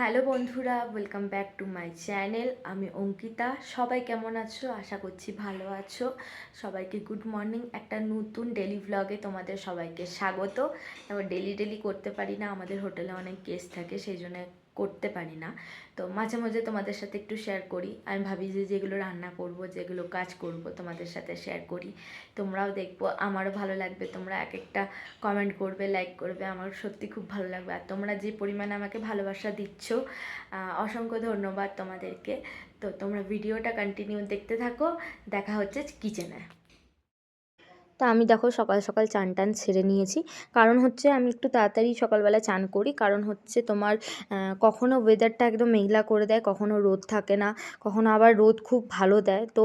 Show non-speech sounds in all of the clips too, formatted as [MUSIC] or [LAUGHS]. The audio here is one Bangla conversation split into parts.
হ্যালো বন্ধুরা welcome back to my channel আমি অঙ্কিতা, সবাই কেমন আছো? আশা করছি ভালো আছো। সবাইকে গুড মর্নিং একটা নতুন ডেলি ভ্লগে তোমাদের সবাইকে স্বাগত। এবার ডেলি ডেলি করতে পারি না, আমাদের হোটেলে অনেক গেস্ট থাকে, সেই জন্য করতে পারি না। তো মাঝে মাঝে তোমাদের সাথে একটু শেয়ার করি। আমি ভাবি যে যেগুলো রান্না করব, যেগুলো কাজ করব তোমাদের সাথে শেয়ার করি। তোমরাও দেখব, আমারও ভালো লাগবে। তোমরা এক একটা কমেন্ট করবে লাইক করবে। আমার সত্যি খুব ভালো লাগবে। আর তোমরা যে পরিমাণে আমাকে ভালোবাসা দিচ্ছ অসংখ্য ধন্যবাদ তোমাদেরকে। তো তোমরা ভিডিওটা কন্টিনিউ দেখতে থাকো। দেখা হচ্ছে কিচেনে তা আমি দেখো সকাল সকাল চান টান সেরে নিয়েছি। কারণ হচ্ছে আমি একটু তাড়াতাড়ি সকালবেলা চান করি। কারণ হচ্ছে তোমার কখনো ওয়েদারটা একদম মেঘলা করে দেয়, কখনো রোদ থাকে না, কখনো আবার রোদ খুব ভালো দেয়। তো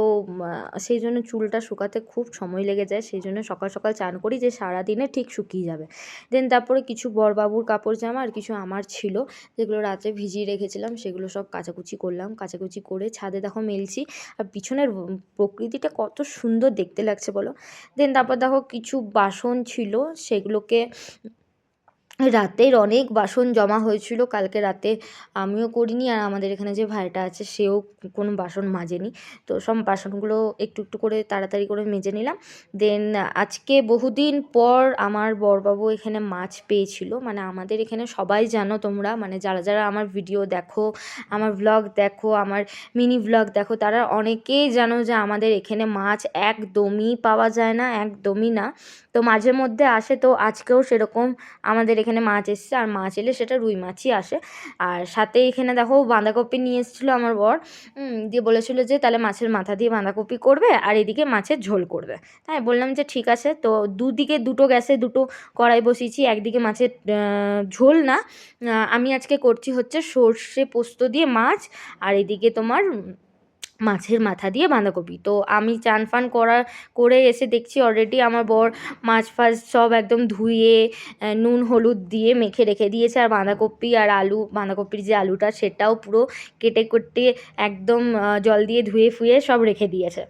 সেই জন্য চুলটা শুকাতে খুব সময় লেগে যায়। সেই জন্য সকাল সকাল চান করি যে সারাদিনে ঠিক শুকিয়ে যাবে। দেন তারপরে কিছু বরবাবুর কাপড় জামা আর কিছু আমার ছিল, যেগুলো রাতে ভিজিয়ে রেখেছিলাম, সেগুলো সব কাচাকুচি করলাম। কাচাকুচি করে ছাদে দেখো মেলছি। আর পিছনের প্রকৃতিটা কত সুন্দর দেখতে লাগছে বলো। দেন তারপর দেখো কিছু বাসন ছিল সেগুলোকে রাতের অনেক বাসন জমা হয়েছিল, কালকে রাতে আমিও করিনি আর আমাদের এখানে যে ভাইটা আছে সেও কোনো বাসন মাজেনি। তো সব বাসনগুলো একটু একটু করে তাড়াতাড়ি করে মেজে নিলাম। দেন আজকে বহুদিন পর আমার বরবাবু এখানে মাছ পেয়েছিল। মানে আমাদের এখানে সবাই জানো তোমরা মানে যারা যারা আমার ভিডিও দেখো, আমার ভ্লগ দেখো, আমার মিনি ভ্লগ দেখো, তারা অনেকেই জানো যে আমাদের এখানে মাছ একদমই পাওয়া যায় না, একদমই না। তো মাঝে মধ্যে আসে, তো আজকেও সেরকম আমাদের এখানে মাছ এসছে। আর মাছ এলে সেটা রুই মাছই আসে। আর সাথে এখানে দেখো বাঁধাকপি নিয়ে এসেছিল আমার বর। দিয়ে বলেছিল যে তাহলে মাছের মাথা দিয়ে বাঁধাকপি করবে আর এদিকে মাছের ঝোল করবে। তাই বললাম যে ঠিক আছে, তো দুদিকে দুটো গ্যাসে দুটো কড়াই বসিয়েছি, একদিকে মাছের ঝোল না। আমি আজকে করছি হচ্ছে সর্ষে পোস্ত দিয়ে মাছ, আর এদিকে তোমার মাছের মাথা দিয়ে বাঁধাকপি। তো আমি চান ফান করা, করে এসে দেখছি অলরেডি আমার বর মাছ ফাছ সব একদম ধুয়ে নুন, হলুদ দিয়ে মেখে রেখে দিয়েছে। আর বাঁধাকপি আর আলু, বাঁধাকপির যে আলুটা সেটাও পুরো কেটে কেটে একদম জল দিয়ে ধুয়ে ফুয়ে সব রেখে দিয়েছে।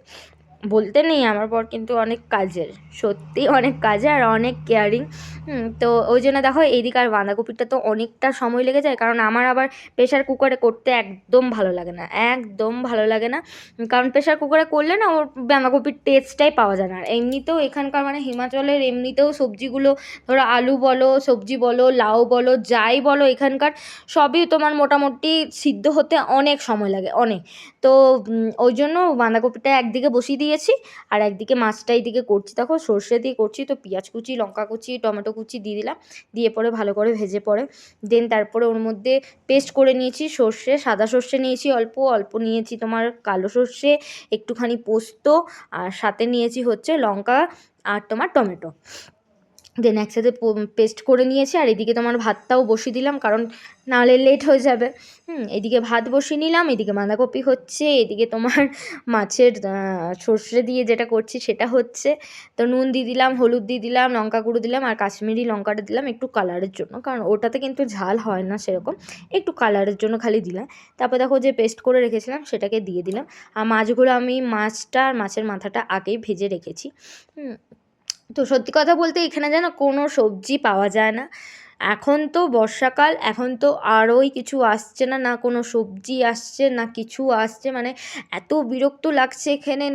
বলতে নেই, আমার বর কিন্তু অনেক কাজের। সত্যি অনেক কাজের আর অনেক কেয়ারিং তো ওই জন্য দেখো এইদিকে আর বাঁধাকপিটা তো অনেকটা সময় লেগে যায়, কারণ আমার আবার প্রেশার কুকারে করতে একদম ভালো লাগে না, একদম ভালো লাগে না। কারণ প্রেশার কুকারে করলে না ওর বাঁধাকপির টেস্টটাই পাওয়া যায় না। আর এমনিতেও এখানকার মানে হিমাচলের এমনিতেও সবজিগুলো ধরো আলু বলো, সবজি বলো, লাউ বলো, যাই বলো এখানকার, সবই তোমার মোটামুটি সিদ্ধ হতে অনেক সময় লাগে, অনেক। তো ওই জন্য বাঁধাকপিটা একদিকে বসিয়ে দিয়েছি, আর একদিকে মাছটা এইদিকে করছি। দেখো সর্ষে দিয়ে করছি তো পেঁয়াজ কুচি, লঙ্কা কুচি, টমেটো কুচি দিয়ে দিলাম। দিয়ে পরে ভালো করে ভেজে পরে দেন তারপরে ওর মধ্যে পেস্ট করে নিয়েছি সর্ষে, সাদা সর্ষে নিয়েছি অল্প অল্প নিয়েছি তোমার কালো সর্ষে, একটুখানি পোস্ত আর সাথে নিয়েছি হচ্ছে লঙ্কা আর তোমার টমেটো। দেন একসাথে পেস্ট করে নিয়েছি আর এদিকে তোমার ভাতটাও বসিয়ে দিলাম কারণ নাহলে লেট হয়ে যাবে। হুম, এদিকে ভাত বসিয়ে নিলাম, এদিকে বাঁধাকপি হচ্ছে, এদিকে তোমার [LAUGHS] মাছের সর্ষে দিয়ে যেটা করছি সেটা হচ্ছে। তো নুন দিয়ে দিলাম, হলুদ দিয়ে দিলাম, লঙ্কা গুঁড়ো দিলাম আর কাশ্মীরি লঙ্কাটা দিলাম একটু কালারের জন্য। কারণ ওটাতে কিন্তু ঝাল হয় না সেরকম, একটু কালারের জন্য খালি দিলাম। তারপর দেখো যে পেস্ট করে রেখেছিলাম সেটাকে দিয়ে দিলাম। আর মাছগুলো আমি মাছটা আর মাছের মাথাটা আগেই ভেজে রেখেছি। হুম তো সত্যি কথা বলতে এখানে যেন কোনো সবজি পাওয়া যায় না। এখন তো বর্ষাকাল, এখন তো আরোই কিছু আসছে না না কোনো সবজি আসছে, না কিছু আসছে মানে এত বিরক্ত লাগছে এখানে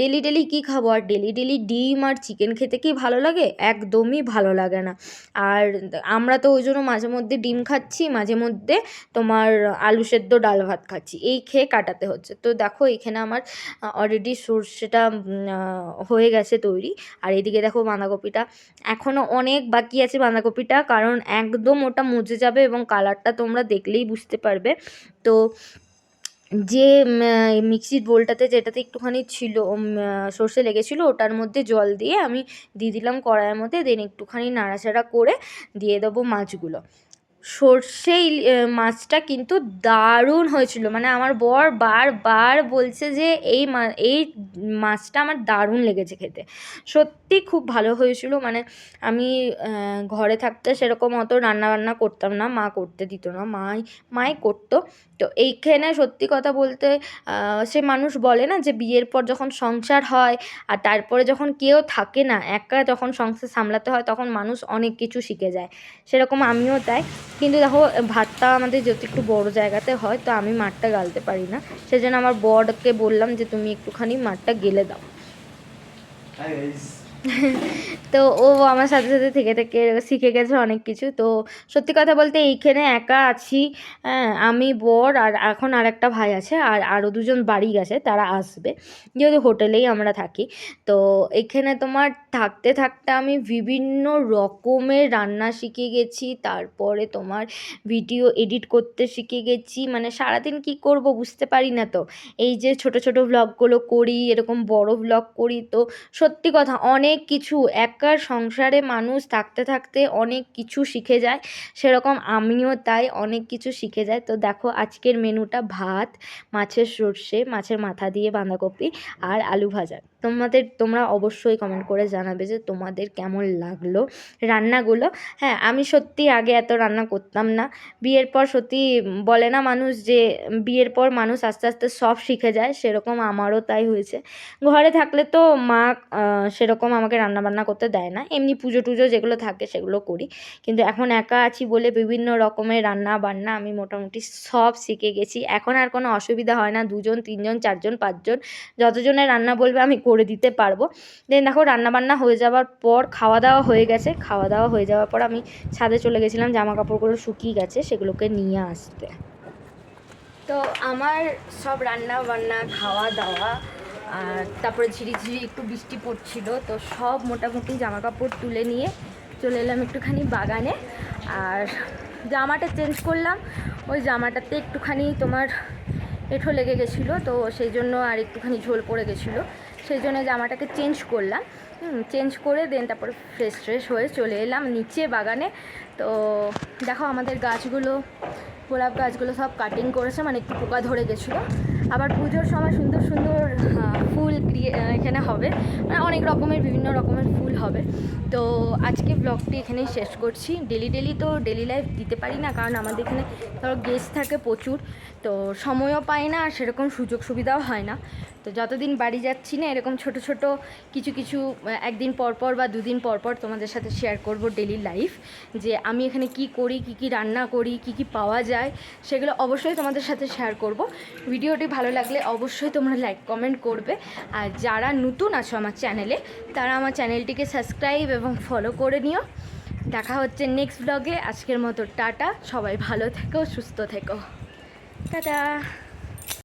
ডেলি ডেলি কী খাব? আর ডেলি ডেলি ডিম আর চিকেন খেতে কি ভালো লাগে? একদমই ভালো লাগে না। আর আমরা তো ওই জন্য মাঝে মধ্যে ডিম খাচ্ছি, মাঝে মধ্যে তোমার আলু সেদ্ধ ডাল ভাত খাচ্ছি, এই খেয়ে কাটাতে হচ্ছে। তো দেখো এখানে আমার অলরেডি সর্ষেটা হয়ে গেছে তৈরি। আর এদিকে দেখো বাঁধাকপিটা এখনও অনেক বাকি আছে বাঁধাকপিটা, কারণ একদম ওটা মজে যাবে এবং কালারটা তোমরা দেখলেই বুঝতে পারবে। তো যে মিক্সির বোলটাতে যেটাতে একটুখানি ছিল সর্ষে লেগেছিলো, ওটার মধ্যে জল দিয়ে আমি দিয়ে দিলাম কড়াইয়ের মধ্যে দেন একটুখানি নাড়াচাড়া করে দিয়ে দেবো মাছগুলো। সর্ষে ইল- আহ, মাছটা কিন্তু দারুণ হয়েছিল। মানে আমার বর বারবার বলছে যে এই মা এই মাছটা আমার দারুণ লেগেছে খেতে। সত্যি খুব ভালো হয়েছিল। মানে আমি ঘরে থাকতে সেরকম অত রান্নাবান্না করতাম না। মা করতে দিত না। মাই মাই করতো। তো এইখানে সত্যি কথা বলতে সে মানুষ বলে না যে বিয়ের পর যখন সংসার হয় আর তারপরে যখন কেউ থাকে না একা যখন সংসার সামলাতে হয় তখন মানুষ অনেক কিছু শিখে যায়। সেরকম আমিও তাই। কিন্তু দেখো, ভাতটা আমাদের যেহেতু একটু বড় জায়গাতে হয়, তো আমি মাঠটা গালতে পারি না সেজন্য আমার বরকে বললাম যে, তুমি একটুখানি মাঠটা গেলে দাও. [LAUGHS] তো ও আমার সাথে সাথে থেকে থেকে শিখে গেছে অনেক কিছু। তো সত্যি কথা বলতে এইখানে একা আছি। হ্যাঁ আমি বর আর এখন আর একটা ভাই আছে আর আরও দুজন বাড়ি গেছে, তারা আসবে। যেহেতু হোটেলেই আমরা থাকি। তো এখানে তোমার থাকতে থাকতে আমি বিভিন্ন রকমের রান্না শিখে গেছি, তারপরে তোমার ভিডিও এডিট করতে শিখে গেছি। মানে সারাদিন কি করব বুঝতে পারি না তো। এই যে ছোট ছোট ভ্লগগুলো করি, এরকম বড় ভ্লগ করি তো সত্যি কথা, অনেক কিছু, একার সংসারে মানুষ থাকতে থাকতে অনেক কিছু শিখে যায়। সেরকম আমিও তাই অনেক কিছু শিখে যায়। তো দেখো আজকের মেনুটা ভাত, মাছের সর্ষে, মাছের মাথা দিয়ে বাঁধাকপি আর আলু ভাজা। তোমাদের, তোমরা অবশ্যই কমেন্ট করে জানাবে যে তোমাদের কেমন লাগল রান্নাগুলো। হ্যাঁ আমি সত্যি আগে এত রান্না করতাম না। বিয়ের পর সত্যি বলে না মানুষ যে, বিয়ের পর মানুষ আস্তে আস্তে সব শিখে যায়, সেরকম আমারও তাই হয়েছে। ঘরে থাকলে তো মা সেরকম আমাকে রান্না বান্না করতে দেয় না। এমনি পুজো টুজো যেগুলো থাকে সেগুলো করি। কিন্তু এখন একা আছি বলে বিভিন্ন রকমের রান্না বান্না আমি মোটামুটি সব শিখে গেছি। এখন আর কোনো অসুবিধা হয় না। দুজন, তিনজন, চারজন, পাঁচজন, যতজনের রান্না বলবে আমি করে দিতে পারব। দেন দেখো রান্নাবান্না হয়ে যাওয়ার পর খাওয়া দাওয়া হয়ে গেছে। খাওয়া দাওয়া হয়ে যাওয়ার পর আমি ছাদে চলে গেছিলাম জামা কাপড়গুলো শুকিয়ে গেছে, সেগুলোকে নিয়ে আসতে। তো আমার সব রান্না বান্না খাওয়া দাওয়া আর তারপরে ঝিরিঝিরি একটু বৃষ্টি পড়ছিল, তো সব মোটামুটি জামা কাপড় তুলে নিয়ে চলে এলাম একটুখানি বাগানে। আর জামাটা চেঞ্জ করলাম, ওই জামাটাতে একটুখানি তোমার এঁঠো লেগে গেছিল, তো সেই জন্য আর একটুখানি ঝোল পড়ে গেছিল। সেই জন্য জামাটাকে চেঞ্জ করলাম। চেঞ্জ করে দেন তারপরে ফ্রেশ ফ্রেশ হয়ে চলে এলাম নিচে বাগানে। তো দেখো আমাদের গাছগুলো, গোলাপ গাছগুলো সব কাটিং করেছে মানে একটু পোকা ধরে গেছিল। আবার পুজোর সময় সুন্দর সুন্দর ফুল এখানে হবে। মানে অনেক রকমের, বিভিন্ন রকমের ফুল হবে। তো আজকে ব্লগটি এখানেই শেষ করছি। ডেলি ডেলি তো ডেলি লাইফ দিতে পারি না, কারণ আমাদের এখানে ধরো গেস্ট থাকে প্রচুর। তো সময়ও পাই না, আর সেরকম সুযোগ সুবিধাও হয় না। তো যতদিন বাড়ি যাচ্ছি না, এরকম ছোট ছোট কিছু কিছু একদিন পর পর বা দুদিন পর পর তোমাদের সাথে শেয়ার করব ডেলি লাইফ যে আমি এখানে কি করি, কি কি রান্না করি, কি কি পাওয়া যায়, সেগুলো অবশ্যই তোমাদের সাথে শেয়ার করব। ভিডিওটি ভালো লাগলে অবশ্যই তোমরা লাইক কমেন্ট করবে। আর যারা নতুন আছো আমার চ্যানেলে তারা আমার চ্যানেলটিকে সাবস্ক্রাইব এবং ফলো করে নিও। দেখা হচ্ছে নেক্সট ব্লগে আজকের মতো টাটা। সবাই ভালো থেকো, সুস্থ থেকো। টাটা।